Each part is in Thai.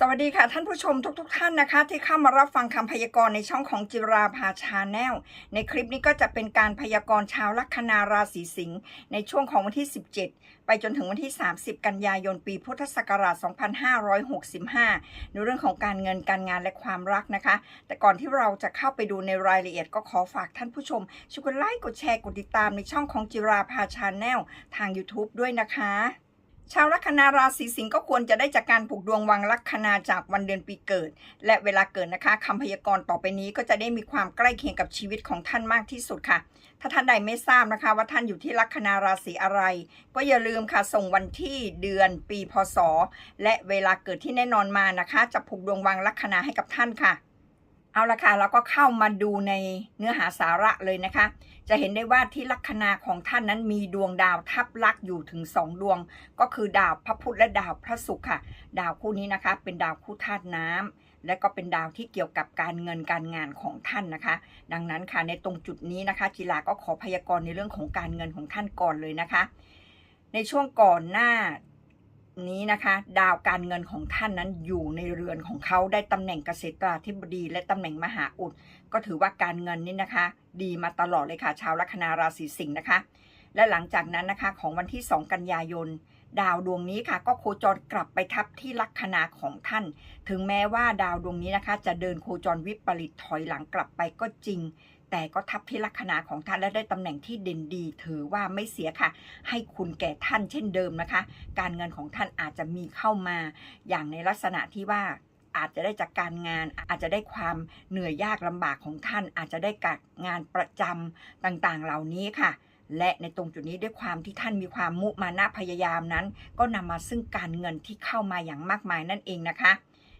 สวัสดีค่ะท่านผู้ชมทุกๆทท่านนะคะ ที่เข้ามารับฟังคำพยากรณ์ในช่องของจิราภาชาแนลในคลิปนี้ก็จะเป็นการพยากรณ์ชาวลัคนาราศีสิงห์ในช่วงของวันที่ 17 ไปจนถึงวันที่ 30 กันยายนปีพุทธศักราช 2565 ในเรื่องของการเงินการงานและความรักนะคะ แต่ก่อนที่เราจะเข้าไปดูในรายละเอียดก็ขอฝากท่านผู้ชมช่วยกดไลค์กดแชร์กดติดตามในช่องของจิราภาชาแนลทาง YouTube ด้วยนะคะ ชาวลัคนาราศีสิงห์ก็ควรจะได้จากการผูกดวงวังลัคนาจากวันเดือนปีเกิด และเวลาเกิดนะคะคำพยากรณ์ต่อไปนี้ก็จะได้มีความใกล้เคียงกับชีวิตของท่านมากที่สุดค่ะ ถ้าท่านใดไม่ทราบนะคะว่าท่านอยู่ที่ลัคนาราศีอะไร ก็อย่าลืมค่ะส่งวันที่เดือนปีพศ และเวลาเกิดที่แน่นอนมานะคะ จะผูกดวงวังลัคนาให้กับท่านค่ะ เอาละค่ะเราก็เข้ามาดูในเนื้อหาสาระเลยนะคะ จะเห็นได้ว่าที่ลัคนาของท่านนั้นมีดวงดาวทับลักอยู่ถึงสองดวง ก็คือดาวพระพุธและดาวพระศุกร์ค่ะ ดาวคู่นี้นะคะ เป็นดาวคู่ธาตุน้ำและก็เป็นดาวที่เกี่ยวกับการเงินการงานของท่านนะคะ ดังนั้นค่ะในตรงจุดนี้นะคะจิลาก็ขอพยากรณ์ในเรื่องของการเงินของท่านก่อนเลยนะคะ ในช่วงก่อนหน้า นี้นะคะ ดาวการเงินของท่านนั้นอยู่ในเรือนของเขาได้ตำแหน่งเกษตราธิบดี และตำแหน่งมหาอุด ก็ถือว่าการเงินนี่นะคะ ดีมาตลอดเลยค่ะ ชาวลัคนาราศีสิงห์นะคะ และหลังจากนั้นนะคะของวันที่ 2 กันยายน ดาวดวงนี้ค่ะ ก็โคจรกลับไปทับที่ลัคนาของท่าน ถึงแม้ว่าดาวดวงนี้นะคะ จะเดินโคจรวิปริตถอยหลังกลับไปก็จริง แต่ก็ทับที่ลัคนาของท่านและได้ตำแหน่งที่เด่นดี ถือว่าไม่เสียค่ะ ให้คุณแก่ท่านเช่นเดิมนะคะ การเงินของท่านอาจจะมีเข้ามา อย่างในลักษณะที่ว่าอาจจะได้จากการงานอาจจะได้ความเหนื่อยยากลำบากของท่าน อาจจะได้กับงานประจำต่างๆ เหล่านี้ค่ะ และในตรงจุดนี้ด้วยความที่ท่านมีความมุมานะพยายามนั้น ก็นำมาซึ่งการเงินที่เข้ามาอย่างมากมายนั่นเองนะคะ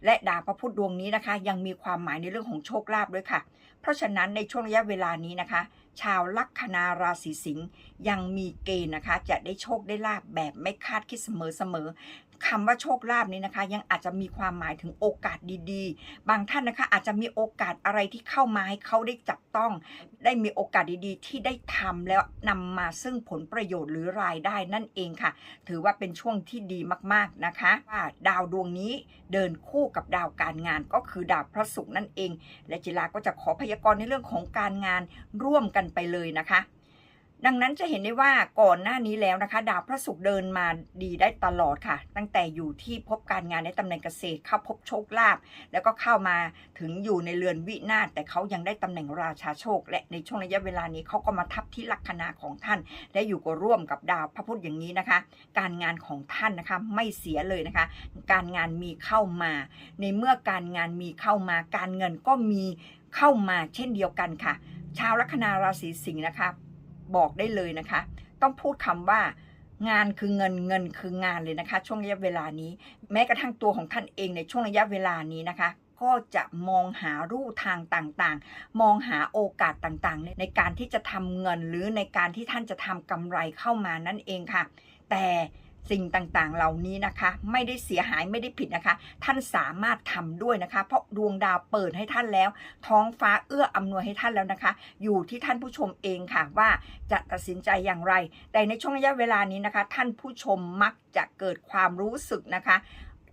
และดาวพระพุธดวงนี้นะคะ ยังมีความหมายในเรื่องของโชคลาภด้วยค่ะ เพราะฉะนั้นในช่วงระยะเวลานี้นะคะ ชาวลัคนาราศีสิงห์ยังมีเกณฑ์นะคะ จะได้โชคได้ลาบแบบไม่คาดคิดเสมอเสมอ คำว่าโชคลาภนี้นะคะ ยังอาจจะมีความหมายถึงโอกาสดีๆ บางท่านนะคะ อาจจะมีโอกาสอะไรที่เข้ามาให้เขาได้จับต้อง ได้มีโอกาสดีๆ ที่ได้ทำแล้วนำมาซึ่งผลประโยชน์หรือรายได้นั่นเองค่ะ ถือว่าเป็นช่วงที่ดีมากๆนะคะว่าดาวดวงนี้เดินคู่กับดาวการงานก็คือดาวพระศุกร์นั่นเอง และจิลาก็จะขอพยากรณ์ในเรื่องของการงานร่วมกันไปเลยนะคะ ดังนั้นจะเห็นได้ว่าก่อนหน้านี้แล้วนะคะ ดาวพระศุกร์เดินมาดีได้ตลอดค่ะ ตั้งแต่อยู่ที่พบการงานในตำแหน่งเกษตรเข้าพบโชคลาภแล้วก็เข้ามาถึงอยู่ในเรือนวินาศแต่เขายังได้ตำแหน่งราชาโชค และในช่วงระยะเวลานี้เขาก็มาทับที่ลัคนาของท่าน และอยู่ก็ร่วมกับดาวพระพุธอย่างนี้นะคะ การงานของท่านนะคะไม่เสียเลยนะคะ การงานมีเข้ามา ในเมื่อการงานมีเข้ามา การเงินก็มีเข้ามาเช่นเดียวกันค่ะ ชาวลัคนาราศีสิงห์นะคะ บอกได้เลยนะคะ ต้องพูดคำว่างานคือเงินเงินคืองานเลยนะคะ ช่วงระยะเวลานี้ แม้กระทั่งตัวของท่านเองในช่วงระยะเวลานี้นะคะ ก็จะมองหารูทางต่างๆ มองหาโอกาสต่างๆ ในการที่จะทำเงินหรือในการที่ท่านจะทำกำไรเข้ามานั่นเองค่ะ แต่ สิ่งต่างๆ เหล่านี้นะคะ ไม่ได้เสียหายไม่ได้ผิดนะคะ ท่านสามารถทำด้วยนะคะ เพราะดวงดาวเปิดให้ท่านแล้ว ท้องฟ้าเอื้ออำนวยให้ท่านแล้วนะคะ อยู่ที่ท่านผู้ชมเองค่ะว่าจะตัดสินใจอย่างไร แต่ในช่วงระยะเวลานี้นะคะ ท่านผู้ชมมักจะเกิดความรู้สึกนะคะ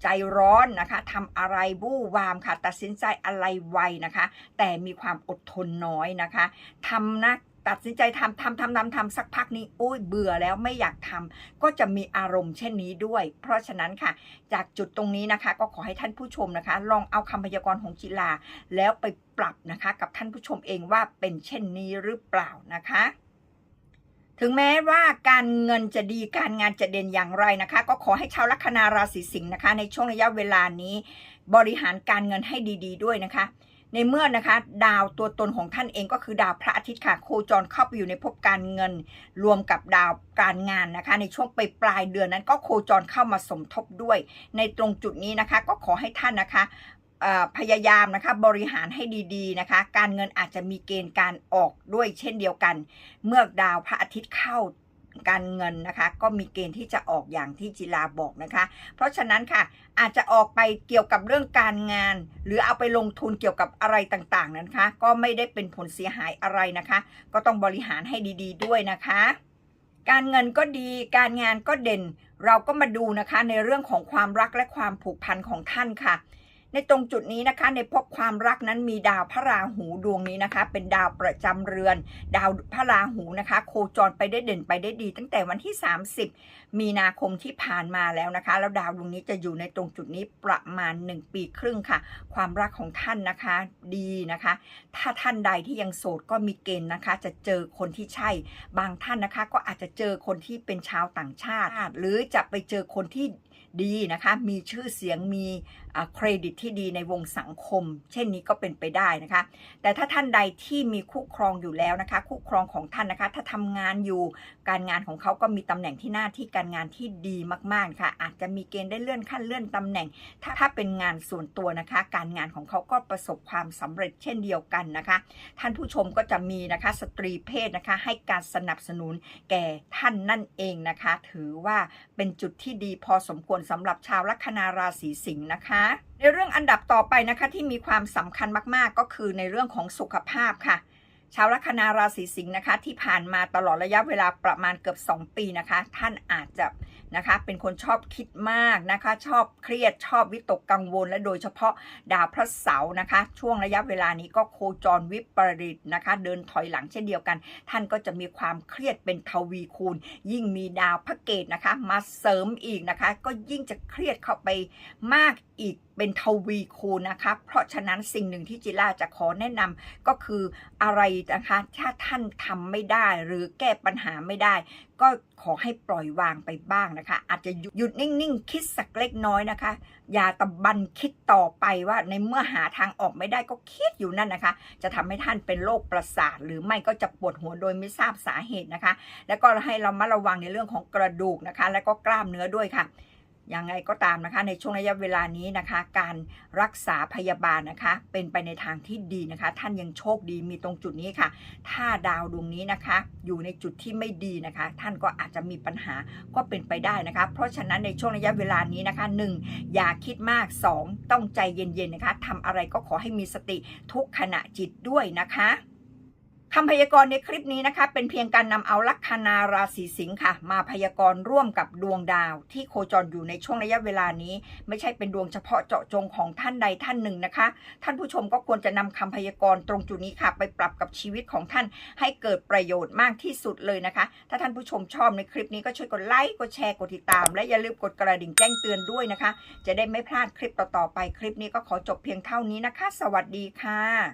ใจร้อนนะคะทำอะไรบู้วามค่ะ ตัดสินใจอะไรไวนะคะ แต่มีความอดทนน้อยนะคะทำนะ ตัดสินใจทำทำทำทำทำสักพักนี้โอ้ยเบื่อแล้วไม่อยากทำก็จะมีอารมณ์เช่นนี้ด้วย เพราะฉะนั้นค่ะ จากจุดตรงนี้นะคะ ก็ขอให้ท่านผู้ชมนะคะ ลองเอาคำพยากรณ์ของจิลา แล้วไปปรับนะคะ กับท่านผู้ชมเองว่าเป็นเช่นนี้หรือเปล่านะคะถึงแม้ว่าการเงินจะดีการงานจะเด่นอย่างไรนะคะ ก็ขอให้ชาวลัคนาราศีสิงห์นะคะ ในช่วงระยะเวลานี้ บริหารการเงินให้ดี ๆด้วยนะคะ ในเมื่อนะคะ ดาวตัวตนของท่านเองก็คือดาวพระอาทิตย์ค่ะโคจรเข้าไปอยู่ในภพการเงิน รวมกับดาวการงานนะคะ ในช่วงปลายปลายเดือนนั้นก็โคจรเข้ามาสมทบด้วย ในตรงจุดนี้นะคะ ก็ขอให้ท่านนะคะพยายามนะคะบริหารให้ดีๆนะคะ การเงินอาจจะมีเกณฑ์การออกด้วยเช่นเดียวกัน เมื่อดาวพระอาทิตย์เข้า การเงินนะคะ ก็มีเกณฑ์ที่จะออกอย่างที่จิลาบอกนะคะ เพราะฉะนั้นค่ะอาจจะออกไปเกี่ยวกับเรื่องการงาน หรือเอาไปลงทุนเกี่ยวกับอะไรต่างๆนั้นคะ ก็ไม่ได้เป็นผลเสียหายอะไรนะคะ ก็ต้องบริหารให้ดี ๆ ด้วยนะคะ การเงินก็ดีการงานก็เด่น เราก็มาดูนะคะในเรื่องของความรักและความผูกพันของท่านค่ะ ในตรงจุดนี้นะคะในพบความรักนั้นมีดาวพระราหูดวงนี้นะคะ เป็นดาวประจำเรือน ดาวพระราหูนะคะ โคจรไปได้เด่นไปได้ดี ตั้งแต่วันที่ 30 มีนาคมที่ผ่านมาแล้วนะคะ แล้วดาวดวงนี้จะอยู่ในตรงจุดนี้ประมาณ 1 ปีครึ่งค่ะ ความรักของท่านนะคะดีนะคะ ถ้าท่านใดที่ยังโสดก็มีเกณฑ์นะคะ จะเจอคนที่ใช่ บางท่านนะคะก็อาจจะเจอคนที่เป็นชาวต่างชาติ หรือจะไปเจอคนที่ดีนะคะ มีชื่อเสียงมีเครดิตที่ดีในวงสังคม เช่นนี้ก็เป็นไปได้นะคะ แต่ถ้าท่านใดที่มีคู่ครองอยู่แล้วนะคะ คู่ครองของท่านนะคะ ถ้าทำงานอยู่การงานของเขาก็มีตำแหน่งที่หน้าที่การงานที่ดีมากๆค่ะ อาจจะมีเกณฑ์ได้เลื่อนขั้นเลื่อนตำแหน่ง ถ้าถ้าเป็นงานส่วนตัวนะคะ การงานของเขาก็ประสบความสำเร็จเช่นเดียวกันนะคะ ท่านผู้ชมก็จะมีนะคะสตรีเพศนะคะ ให้การสนับสนุนแก่ท่านนั่นเองนะคะ ถือว่าเป็นจุดที่ดีพอสมควรสำหรับชาวลัคนาราศีสิงห์นะคะ ในเรื่องอันดับต่อไปนะคะที่มีความสำคัญมาก ๆ ก็คือในเรื่องของสุขภาพค่ะ ชาวลัคนาราศีสิงห์นะคะ ที่ผ่านมาตลอดระยะเวลาประมาณเกือบ 2 ปีนะคะ ท่านอาจจะนะคะเป็นคนชอบคิดมากนะคะ ชอบเครียดชอบวิตกกังวล และโดยเฉพาะดาวพระเสาร์นะคะ ช่วงระยะเวลานี้ก็โคจรวิปริตนะคะ เดินถอยหลังเช่นเดียวกัน ท่านก็จะมีความเครียดเป็นทวีคูณ ยิ่งมีดาวพระเกตนะคะ มาเสริมอีกนะคะ ก็ยิ่งจะเครียดเข้าไปมากอีก เป็นทวีคูณนะคะ เพราะฉะนั้นสิ่งหนึ่งที่จิล่าจะขอแนะนำก็คืออะไรนะคะ ถ้าท่านทำไม่ได้หรือแก้ปัญหาไม่ได้ ก็ขอให้ปล่อยวางไปบ้างนะคะ อาจจะหยุดนิ่งๆ คิดสักเล็กน้อยนะคะ อย่าตะบันคิดต่อไปว่าในเมื่อหาทางออกไม่ได้ก็คิดอยู่นั่นนะคะ จะทำให้ท่านเป็นโรคประสาท หรือไม่ก็จะปวดหัวโดยไม่ทราบสาเหตุนะคะ แล้วก็ให้เรามาระวังในเรื่องของกระดูกนะคะ แล้วก็กล้ามเนื้อด้วยค่ะ ยังไงก็ตามนะคะ ในช่วงระยะเวลานี้นะคะ การรักษาพยาบาลนะคะ เป็นไปในทางที่ดีนะคะ ท่านยังโชคดีมีตรงจุดนี้ค่ะ ถ้าดาวดวงนี้นะคะ อยู่ในจุดที่ไม่ดีนะคะ ท่านก็อาจจะมีปัญหาก็เป็นไปได้นะคะ เพราะฉะนั้นในช่วงระยะเวลานี้นะคะหนึ่งอย่าคิดมาก 2 ต้องใจเย็นๆนะคะทำอะไรก็ขอให้มีสติทุกขณะจิตด้วยนะคะ คำพยากรณ์ในคลิปนี้นะคะ เป็นเพียงการนำเอาลัคนาราศีสิงค์ค่ะ มาพยากรณ์ร่วมกับดวงดาว ที่โคจรอยู่ในช่วงระยะเวลานี้ ไม่ใช่เป็นดวงเฉพาะเจาะจงของท่านใดท่านหนึ่งนะคะ ท่านผู้ชมก็ควรจะนำคำพยากรณ์ตรงจุดนี้ค่ะ ไปปรับกับชีวิตของท่าน ให้เกิดประโยชน์มากที่สุดเลยนะคะ ถ้าท่านผู้ชมชอบในคลิปนี้ก็ช่วยกดไลค์กดแชร์กดติดตาม และอย่าลืมกดกระดิ่งแจ้งเตือนด้วยนะคะ จะได้ไม่พลาดคลิปต่อๆไปคลิปนี้ก็ขอจบเพียงเท่านี้นะคะ สวัสดีค่ะ